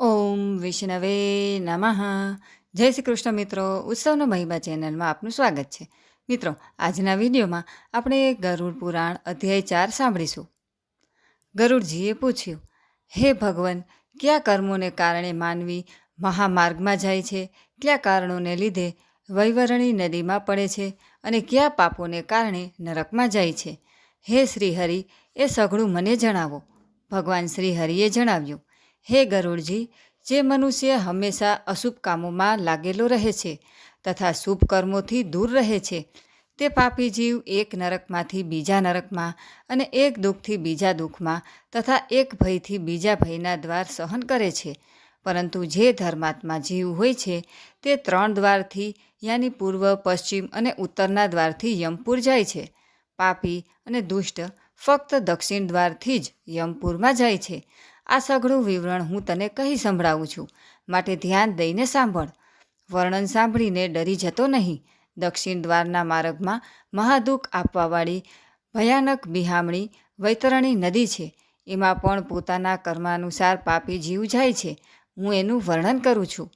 ઓમ વિષ્ણવે નમઃ. જય શ્રી કૃષ્ણ મિત્રો, ઉત્સવનો મહિમા ચેનલમાં આપનું સ્વાગત છે. મિત્રો, આજના વિડીયોમાં આપણે ગરુડ પુરાણ અધ્યાય ચાર સાંભળીશું. ગરુડજીએ પૂછ્યું, હે ભગવાન, કયા કર્મોને કારણે માનવી મહામાર્ગમાં જાય છે? કયા કારણોને લીધે વૈવરણી નદીમાં પડે છે? અને કયા પાપોને કારણે નરકમાં જાય છે? હે શ્રીહરિ, એ સઘળું મને જણાવો. ભગવાન શ્રીહરિએ જણાવ્યું હે ગરુડજી, જે મનુષ્ય હંમેશા અશુભ કામોમાં લાગેલો રહે છે તથા શુભ કર્મોથી દૂર રહે છે, તે પાપી જીવ એક નરકમાંથી બીજા નરકમાં અને એક દુઃખથી બીજા દુઃખમાં તથા એક ભયથી બીજા ભયના દ્વાર સહન કરે છે. પરંતુ જે ધર્માત્મા જીવ હોય છે, તે ત્રણ દ્વારથી, યાની પૂર્વ, પશ્ચિમ અને ઉત્તરના દ્વારથી યમપુર જાય છે. પાપી અને દુષ્ટ ફક્ત દક્ષિણ દ્વારથી જ યમપુરમાં જાય છે. આ સઘળું વિવરણ હું તને કહી સંભળાવું છું. માટે ધ્યાન દઈને સાંભળ. વર્ણન સાંભળીને ડરી જતો નહીં. દક્ષિણ દ્વારના માર્ગમાં મહાદુઃખ આપવાવાળી ભયાનક બિહામણી વૈતરણી નદી છે. એમાં પણ પોતાના કર્માનુસાર પાપી જીવ જાય છે. હું એનું વર્ણન કરું છું.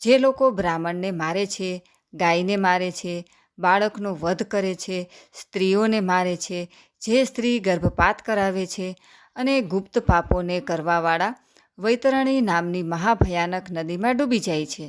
જે લોકો બ્રાહ્મણને મારે છે, ગાયને મારે છે, બાળકનો વધ કરે છે, સ્ત્રીઓને મારે છે, જે સ્ત્રી ગર્ભપાત કરાવે છે અને ગુપ્ત પાપોને કરવાવાળા વૈતરણી નામની મહાભયાનક નદીમાં ડૂબી જાય છે.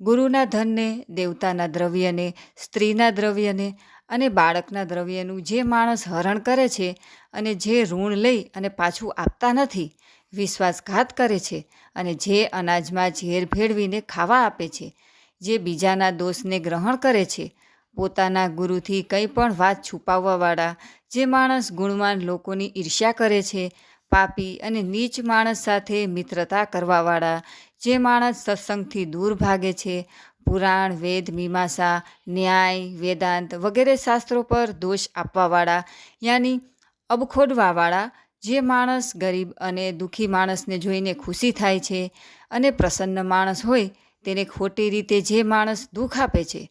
ગુરુના ધનને, દેવતાના દ્રવ્યને, સ્ત્રીના દ્રવ્યને અને બાળકના દ્રવ્યનું જે માણસ હરણ કરે છે અને જે ઋણ લઈ અને પાછું આપતા નથી, વિશ્વાસઘાત કરે છે અને જે અનાજમાં ઝેર ભેળવીને ખાવા આપે છે, જે બીજાના દોષને ગ્રહણ કરે છે, પોતાના ગુરુથી કંઈ પણ વાત છુપાવવાવાળા જે માણસ ગુણવાન લોકોની ઈર્ષ્યા કરે છે, પાપી અને નીચ માણસ સાથે મિત્રતા કરવાવાળા, જે માણસ સત્સંગથી દૂર ભાગે છે, પુરાણ, વેદ, મીમાંસા, ન્યાય, વેદાંત વગેરે શાસ્ત્રો પર દોષ આપવાવાળા, યાની અબખોડવાવાળા, જે માણસ ગરીબ અને દુઃખી માણસને જોઈને ખુશી થાય છે અને પ્રસન્ન માણસ હોય, તેને ખોટી રીતે જે માણસ દુઃખ આપે છે,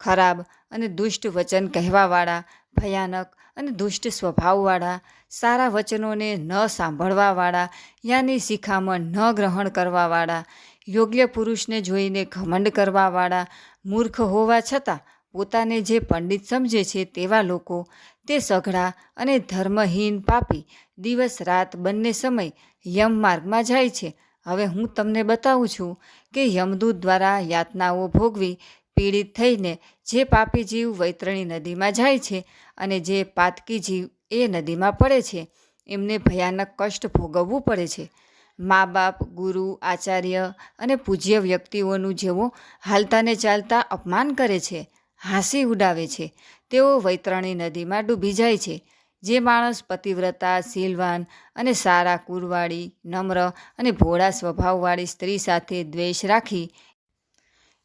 ખરાબ અને દુષ્ટ વચન કહેવાવાળા, ભયાનક અને દુષ્ટ સ્વભાવવાળા, સારા વચનોને ન સાંભળવાવાળા, યાની શિખામણ ન ગ્રહણ કરવાવાળા, યોગ્ય પુરુષને જોઈને ઘમંડ કરવાવાળા, મૂર્ખ હોવા છતાં પોતાને જે પંડિત સમજે છે તેવા લોકો, તે સઘળા અને ધર્મહીન પાપી દિવસ રાત બંને સમય યમ માર્ગમાં જાય છે. હવે હું તમને બતાવું છું કે યમદૂત દ્વારા યાતનાઓ ભોગવી પીડિત થઈને જે પાપી જીવ વૈતરણી નદીમાં જાય છે અને જે પાતકી જીવ એ નદીમાં પડે છે, એમને ભયાનક કષ્ટ ભોગવવું પડે છે. મા બાપ ગુરુ, આચાર્ય અને પૂજ્ય વ્યક્તિઓનું જેવો હાલતાને ચાલતા અપમાન કરે છે, હાંસી ઉડાવે છે. તેઓ વૈતરણી નદીમાં ડૂબી જાય છે, જે માણસ પતિવ્રતા, શીલવાન અને સારા કુરવાળી, નમ્ર અને ભોળા સ્વભાવવાળી સ્ત્રી સાથે દ્વેષ રાખી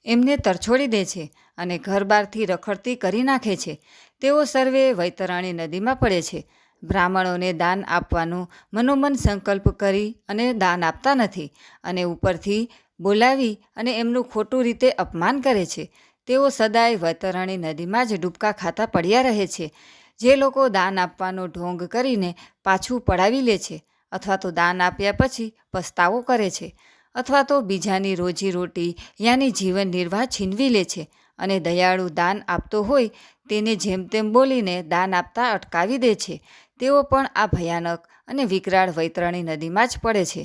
એમને તરછોડી દે છે અને ઘર બહારથી રખડતી કરી નાખે છે. તેઓ સર્વે વૈતરણી નદીમાં પડે છે. બ્રાહ્મણોને દાન આપવાનું મનોમન સંકલ્પ કરી અને દાન આપતા નથી અને ઉપરથી બોલાવી અને એમનું ખોટું રીતે અપમાન કરે છે. તેઓ સદાય વૈતરણી નદીમાં જ ડૂબકા ખાતા પડ્યા રહે છે. જે લોકો દાન આપવાનો ઢોંગ કરીને પાછું પડાવી લે છે અથવા તો દાન આપ્યા પછી પસ્તાવો કરે છે અથવા તો બીજાની રોજીરોટી યાની જીવન નિર્વાહ છીનવી લે છે અને દયાળુ દાન આપતો હોય તેને જેમ તેમ બોલીને દાન આપતા અટકાવી દે છે. તેઓ પણ આ ભયાનક અને વિકરાળ વૈતરણી નદીમાં જ પડે છે.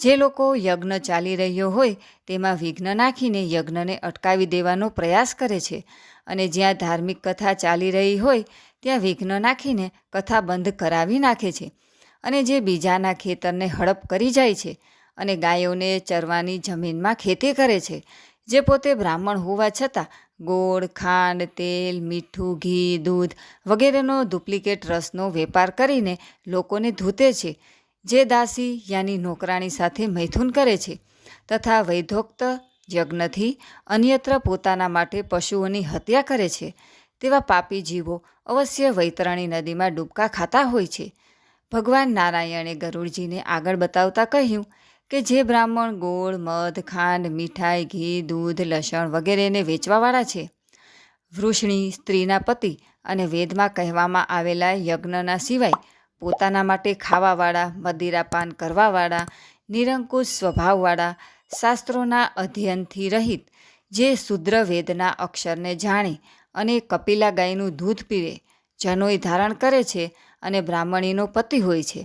જે લોકો યજ્ઞ ચાલી રહ્યો હોય તેમાં વિઘ્ન નાખીને યજ્ઞને અટકાવી દેવાનો પ્રયાસ કરે છે અને જ્યાં ધાર્મિક કથા ચાલી રહી હોય ત્યાં વિઘ્ન નાખીને કથા બંધ કરાવી નાખે છે અને જે બીજાના ખેતરને હડપ કરી જાય છે અને ગાયોને ચરવાની જમીનમાં ખેતી કરે છે. જે પોતે બ્રાહ્મણ હોવા છતાં ગોળ, ખાંડ, તેલ, મીઠું, ઘી, દૂધ વગેરેનો ડુપ્લિકેટ રસનો વેપાર કરીને લોકોને ધૂતે છે, જે દાસી યાની નોકરાણી સાથે મૈથુન કરે છે તથા વૈધોક્ત યજ્ઞથી અન્યત્ર પોતાના માટે પશુઓની હત્યા કરે છે, તેવા પાપી જીવો અવશ્ય વૈતરણી નદીમાં ડૂબકા ખાતા હોય છે. ભગવાન નારાયણે ગરુડજીને આગળ બતાવતા કહ્યું કે જે બ્રાહ્મણ ગોળ, મધ, ખાંડ, મીઠાઈ, ઘી, દૂધ, લસણ વગેરેને વેચવાવાળા છે. વૃષણી સ્ત્રીના પતિ અને વેદમાં કહેવામાં આવેલા યજ્ઞના સિવાય પોતાના માટે ખાવાવાળા મદિરાપાન કરવાવાળા, નિરંકુશ સ્વભાવવાળા શાસ્ત્રોના અધ્યયનથી રહિત જે શુદ્ર વેદના અક્ષરને જાણે અને કપિલા ગાયનું દૂધ પીવે જનોય ધારણ કરે છે અને બ્રાહ્મણીનો પતિ હોય છે,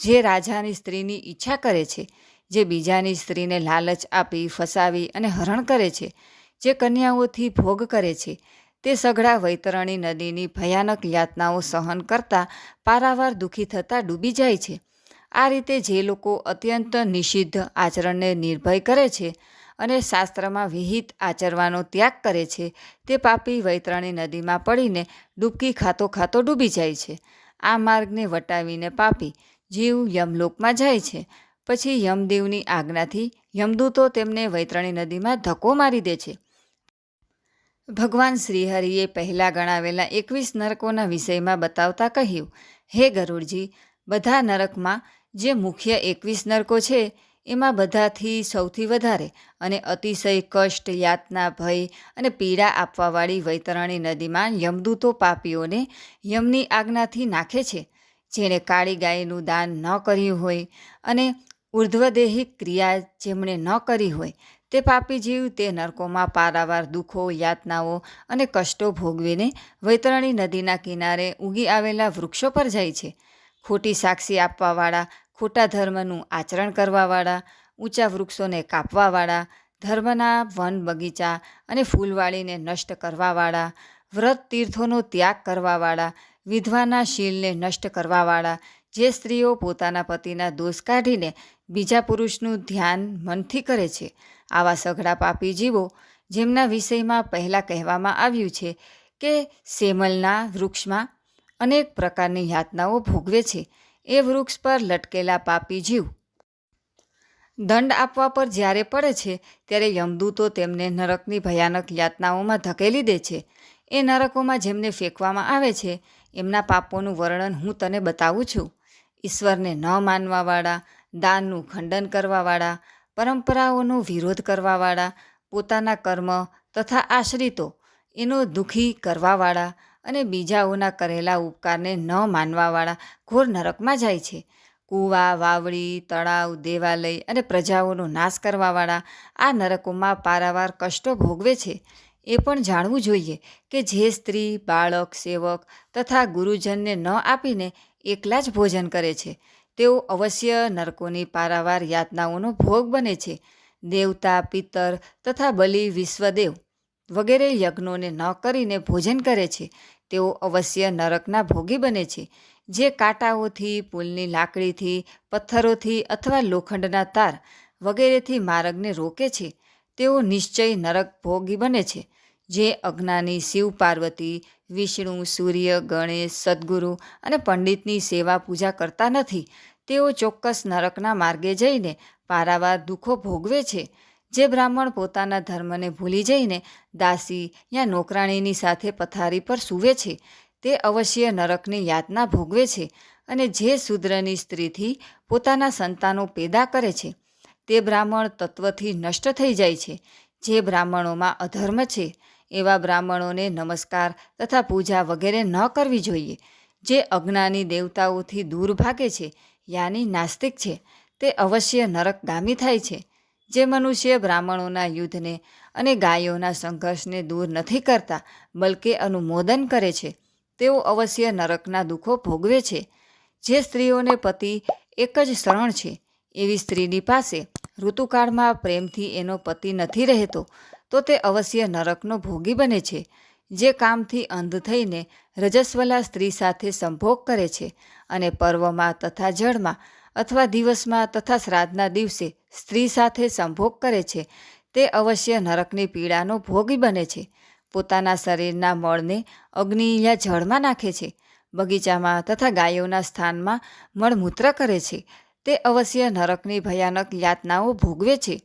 જે રાજાની સ્ત્રીની ઈચ્છા કરે છે જે બીજાની સ્ત્રીને લાલચ આપી, ફસાવી અને હરણ કરે છે, જે કન્યાઓથી ભોગ કરે છે, તે સઘળા વૈતરણી નદીની ભયાનક યાતનાઓ સહન કરતા પારાવાર દુઃખી થતાં ડૂબી જાય છે. આ રીતે જે લોકો અત્યંત નિષિદ્ધ આચરણને નિર્ભય કરે છે અને શાસ્ત્રમાં વિહિત આચરવાનો ત્યાગ કરે છે, તે પાપી વૈતરણી નદીમાં પડીને ડૂબકી ખાતો ખાતો ડૂબી જાય છે. આ માર્ગને વટાવીને પાપી જીવ યમલોકમાં જાય છે. પછી યમદેવની આજ્ઞાથી યમદૂતો તેમને વૈતરણી નદીમાં ધક્કો મારી દે છે. ભગવાન શ્રીહરિએ પહેલાં ગણાવેલા એકવીસ નરકોના વિષયમાં બતાવતા કહ્યું, હે ગરુડજી, બધા નરકમાં જે મુખ્ય એકવીસ નરકો છે, એમાં બધાથી સૌથી વધારે અને અતિશય કષ્ટ, યાતના, ભય અને પીડા આપવાવાળી વૈતરણી નદીમાં યમદૂતો પાપીઓને યમની આજ્ઞાથી નાખે છે. જેણે કાળી ગાયનું દાન ન કર્યું હોય અને ઉર્ધ્વદેહિક ક્રિયા જેમણે ન કરી હોય, તે પાપી જીવ તે નરકોમાં પારાવાર દુઃખો, યાતનાઓ અને કષ્ટો ભોગવીને વૈતરણી નદીના કિનારે ઉગી આવેલા વૃક્ષો પર જાય છે. ખોટી સાક્ષી આપવાવાળા, ખોટા ધર્મનું આચરણ કરવાવાળા, ઊંચા વૃક્ષોને કાપવાવાળા, ધર્મના વન બગીચા અને ફૂલવાળીને નષ્ટ કરવાવાળા, વ્રત તીર્થોનો ત્યાગ કરવાવાળા, વિધવાના શીલને નષ્ટ કરવાવાળા જે સ્ત્રીઓ પોતાના પતિના દોષ કાઢીને બીજા પુરુષનું ધ્યાન મનથી કરે છે. આવા સઘળા પાપી જીવો જેમના વિષયમાં પહેલાં કહેવામાં આવ્યું છે કે સેમલના વૃક્ષમાં અનેક પ્રકારની યાતનાઓ ભોગવે છે, એ વૃક્ષ પર લટકેલા પાપી જીવ. દંડ આપવા પર જ્યારે પડે છે, ત્યારે યમદૂતો તેમને નરકની ભયાનક યાતનાઓમાં ધકેલી દે છે. એ નરકોમાં જેમને ફેંકવામાં આવે છે, એમના પાપોનું વર્ણન હું તને બતાવું છું. ઈશ્વરને ન માનવાવાળા, દાનનું ખંડન કરવાવાળા, પરંપરાઓનો વિરોધ કરવાવાળા, પોતાના કર્મ તથા આશ્રિતો એનો દુઃખી કરવાવાળા અને બીજાઓના કરેલા ઉપકારને ન માનવાવાળા ઘોર નરકમાં જાય છે. કૂવા, વાવડી, તળાવ, દેવાલય અને પ્રજાઓનો નાશ કરવાવાળા આ નરકોમાં પારાવાર કષ્ટો ભોગવે છે. એ પણ જાણવું જોઈએ કે જે સ્ત્રી, બાળક, સેવક તથા ગુરુજનને ન આપીને એકલા જ ભોજન કરે છે. તેઓ અવશ્ય નરકોની પારાવાર યાતનાઓનો ભોગ બને છે. દેવતા, પિત્તર તથા બલિ, વિશ્વદેવ વગેરે યજ્ઞોને ન કરીને ભોજન કરે છે. તેઓ અવશ્ય નરકના ભોગી બને છે. જે કાંટાઓથી, પુલની લાકડીથી, પથ્થરોથી અથવા લોખંડના તાર વગેરેથી માર્ગને રોકે છે, તેઓ નિશ્ચય નરક ભોગી બને છે. જે અજ્ઞાની શિવ, પાર્વતી, વિષ્ણુ, સૂર્ય, ગણેશ, સદગુરુ અને પંડિતની સેવા પૂજા કરતા નથી. તેઓ ચોક્કસ નરકના માર્ગે જઈને પારાવાર દુઃખો ભોગવે છે. જે બ્રાહ્મણ પોતાના ધર્મને ભૂલી જઈને દાસી યા નોકરાણીની સાથે પથારી પર સૂવે છે, તે અવશ્ય નરકની યાતના ભોગવે છે અને જે શૂદ્રની સ્ત્રીથી પોતાના સંતાનો પેદા કરે છે, તે બ્રાહ્મણ તત્વથી નષ્ટ થઈ જાય છે. જે બ્રાહ્મણોમાં અધર્મ છે એવા બ્રાહ્મણોને નમસ્કાર તથા પૂજા વગેરે ન કરવી જોઈએ. જે અજ્ઞાની દેવતાઓથી દૂર ભાગે છે, યાની નાસ્તિક છે, તે અવશ્ય નરકગામી થાય છે. જે મનુષ્ય બ્રાહ્મણોના યુદ્ધને અને ગાયોના સંઘર્ષને દૂર નથી કરતા, બલકે અનુમોદન કરે છે, તેઓ અવશ્ય નરકના દુઃખો ભોગવે છે. જે સ્ત્રીઓને પતિ એક જ શરણ છે, એવી સ્ત્રીની પાસે ઋતુકાળમાં પ્રેમથી એનો પતિ નથી રહેતો તો તે અવશ્ય નરકનો ભોગી બને છે, જે કામથી અંધ થઈને રજસ્વલા સ્ત્રી સાથે સંભોગ કરે છે અને પર્વમાં તથા જળમાં અથવા દિવસમાં તથા શ્રાદ્ધના દિવસે સ્ત્રી સાથે સંભોગ કરે છે. તે અવશ્ય નરકની પીડાનો ભોગી બને છે. પોતાના શરીરના મળને અગ્નિ યા જળમાં નાખે છે. બગીચામાં તથા ગાયોના સ્થાનમાં મળમૂત્ર કરે છે. તે અવશ્ય નરકની ભયાનક યાતનાઓ ભોગવે છે.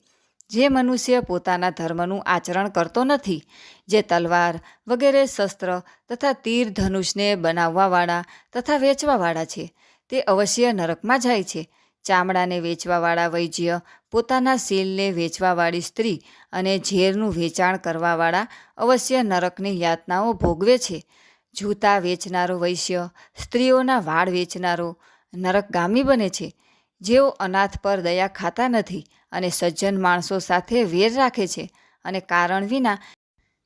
જે મનુષ્ય પોતાના ધર્મનું આચરણ કરતો નથી, જે તલવાર વગેરે શસ્ત્ર તથા તીર ધનુષને બનાવવાવાળા તથા વેચવાવાળા છે, તે અવશ્ય નરકમાં જાય છે. ચામડાને વેચવાવાળા વૈજ્ય પોતાના સીલને વેચવાવાળી સ્ત્રી અને ઝેરનું વેચાણ કરવાવાળા અવશ્ય નરકની યાતનાઓ ભોગવે છે. જૂતા વેચનારો વૈશ્ય, સ્ત્રીઓના વાળ વેચનારો નરકગામી બને છે. જેઓ અનાથ પર દયા ખાતા નથી અને સજ્જન માણસો સાથે વેર રાખે છે અને કારણ વિના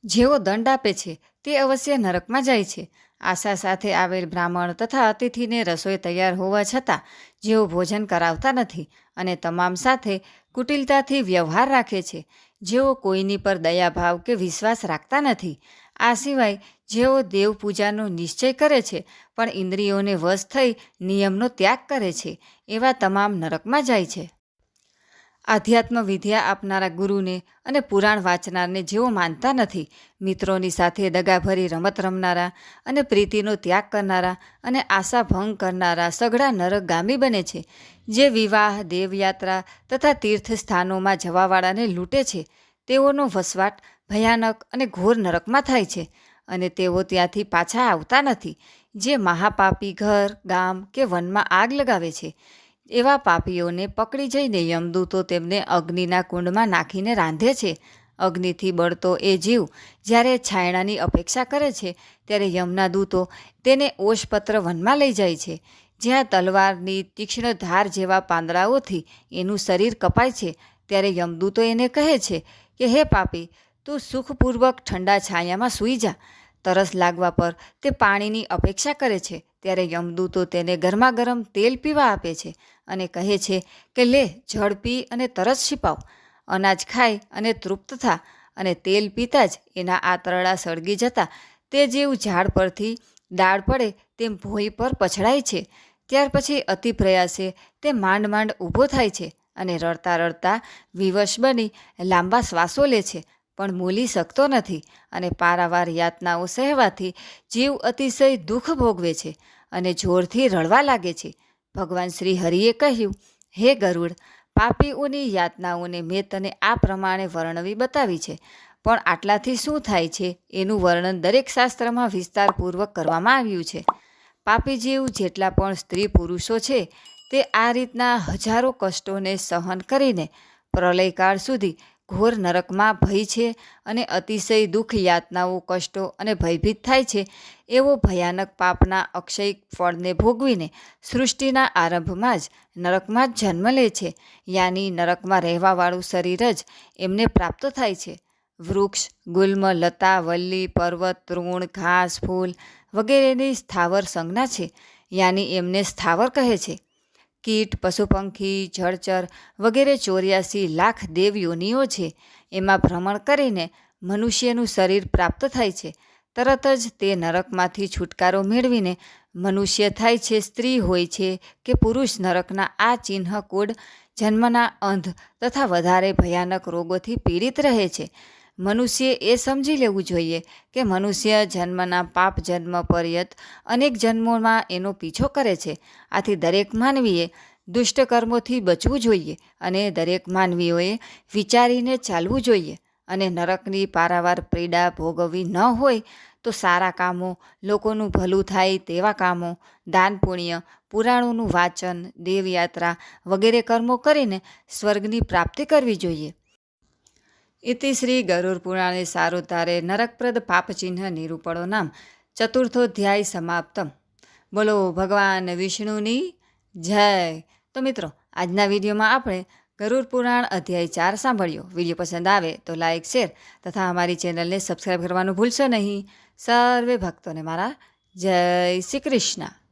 જેઓ દંડ આપે છે, તે અવશ્ય નરકમાં જાય છે. આશા સાથે આવેલ બ્રાહ્મણ તથા અતિથિને રસોઈ તૈયાર હોવા છતાં જેઓ ભોજન કરાવતા નથી અને તમામ સાથે કુટિલતાથી વ્યવહાર રાખે છે. જેઓ કોઈની પર દયાભાવ કે વિશ્વાસ રાખતા નથી આ સિવાય જેઓ દેવ પૂજાનો નિશ્ચય કરે છે, પણ ઇન્દ્રિયોને વશ થઈ નિયમનો ત્યાગ કરે છે, એવા તમામ નરકમાં જાય છે. આધ્યાત્મ વિદ્યા આપનારા ગુરુને અને પુરાણ વાંચનારને જેઓ માનતા નથી, મિત્રોની સાથે દગાભરી રમત રમનારા અને પ્રીતિનો ત્યાગ કરનારા અને આશા ભંગ કરનારા સઘળા નરકગામી બને છે, જે વિવાહ, દેવયાત્રા તથા તીર્થ સ્થાનોમાં જવાવાળાને લૂંટે છે, તેઓનો વસવાટ ભયાનક અને ઘોર નરકમાં થાય છે અને તેઓ ત્યાંથી પાછા આવતા નથી, જે મહાપાપી ઘર, ગામ કે વનમાં આગ લગાવે છે. એવા પાપીઓને પકડી જઈને યમદૂતો તેમને અગ્નિના કુંડમાં નાખીને રાંધે છે. અગ્નિથી બળતો એ જીવ જ્યારે છાયણાની અપેક્ષા કરે છે ત્યારે યમના દૂતો તેને ઓશપત્ર વનમાં લઈ જાય છે. જ્યાં તલવારની તીક્ષ્ણ ધાર જેવા પાંદડાઓથી એનું શરીર કપાય છે ત્યારે યમદૂતો એને કહે છે કે, હે પાપી તું સુખપૂર્વક ઠંડા છાયામાં સૂઈ જા. તરસ લાગવા પર તે પાણીની અપેક્ષા કરે છે. ત્યારે યમદૂતો તેને ગરમાગરમ તેલ પીવા આપે છે અને કહે છે કે લે, જળ પી અને તરસ છીપાવ. અનાજ ખાય અને તૃપ્ત થા અને તેલ પીતા જ એના આંતરડા સળગી જતા. તે જેવું ઝાડ પરથી ડાળ પડે તેમ ભોંય પર પછડાય છે. ત્યાર પછી અતિ પ્રયાસે તે માંડ માંડ ઊભો થાય છે અને રડતા રડતા વિવશ બની લાંબા શ્વાસો લે છે પણ મૂલી શકતો નથી અને પારાવાર યાતનાઓ સહેવાથી જીવ અતિશય દુઃખ ભોગવે છે અને જોરથી રડવા લાગે છે. ભગવાન શ્રી હરિએ કહ્યું, હે ગરુડ, પાપીઓની યાતનાઓને મેં તને આ પ્રમાણે વર્ણવી બતાવી છે, પણ આટલાથી શું થાય છે એનું વર્ણન દરેક શાસ્ત્રમાં વિસ્તારપૂર્વક કરવામાં આવ્યું છે. પાપી જીવ જેટલા પણ સ્ત્રી પુરુષો છે, તે આ રીતના હજારો કષ્ટોને સહન કરીને પ્રલયકાળ સુધી ઘોર નરકમાં ભય છે અને અતિશય દુઃખ, યાતનાઓ, કષ્ટો અને ભયભીત થાય છે એવો ભયાનક પાપના અક્ષય ફળને ભોગવીને સૃષ્ટિના આરંભમાં જ નરકમાં જ જન્મ લે છે. યાની નરકમાં રહેવાવાળું શરીર જ એમને પ્રાપ્ત થાય છે. વૃક્ષ, ગુલ્મ, લતા, વલ્લી, પર્વત, તૃણ, ઘાસ, ફૂલ વગેરેની સ્થાવર સંજ્ઞા છે. યાની એમને સ્થાવર કહે છે. કીટ, પશુપંખી, જળચર વગેરે ચોર્યાસી લાખ દેવ છે. એમાં ભ્રમણ કરીને મનુષ્યનું શરીર પ્રાપ્ત થાય છે. તરત જ તે નરકમાંથી છુટકારો મેળવીને મનુષ્ય થાય છે, સ્ત્રી હોય છે કે પુરુષ, નરકના આ ચિહ્ન કોડ જન્મના અંધ તથા વધારે ભયાનક રોગોથી પીડિત રહે છે. મનુષ્યે એ સમજી લેવું જોઈએ કે મનુષ્ય જન્મના પાપ જન્મ પર્યત અનેક જન્મોમાં એનો પીછો કરે છે. આથી દરેક માનવીએ દુષ્ટ કર્મોથી બચવું જોઈએ અને દરેક માનવીઓએ વિચારીને ચાલવું જોઈએ અને નરકની પારાવાર પીડા ભોગવવી ન હોય તો સારા કામો, લોકોનું ભલું થાય તેવા કામો, દાન પુણ્ય, પુરાણોનું વાંચન, દેવયાત્રા વગેરે કર્મો કરીને સ્વર્ગની પ્રાપ્તિ કરવી જોઈએ. ઇતિ શ્રી ગરુડ પુરાણે સારોતારે નરકપ્રદ પાપચિહ્ન નિરૂપણો નામ ચતુર્થોધ્યાય સમાપ્તમ બોલો ભગવાન વિષ્ણુની જય તો મિત્રો આજના વિડીયોમાં આપણે ગરુડ પુરાણ અધ્યાય ચાર સાંભળ્યો. વીડિયો પસંદ આવે તો લાઇક શેર તથા અમારી ચેનલને સબસ્ક્રાઈબ કરવાનું ભૂલશો નહીં. સર્વે ભક્તોને મારા જય શ્રી કૃષ્ણ.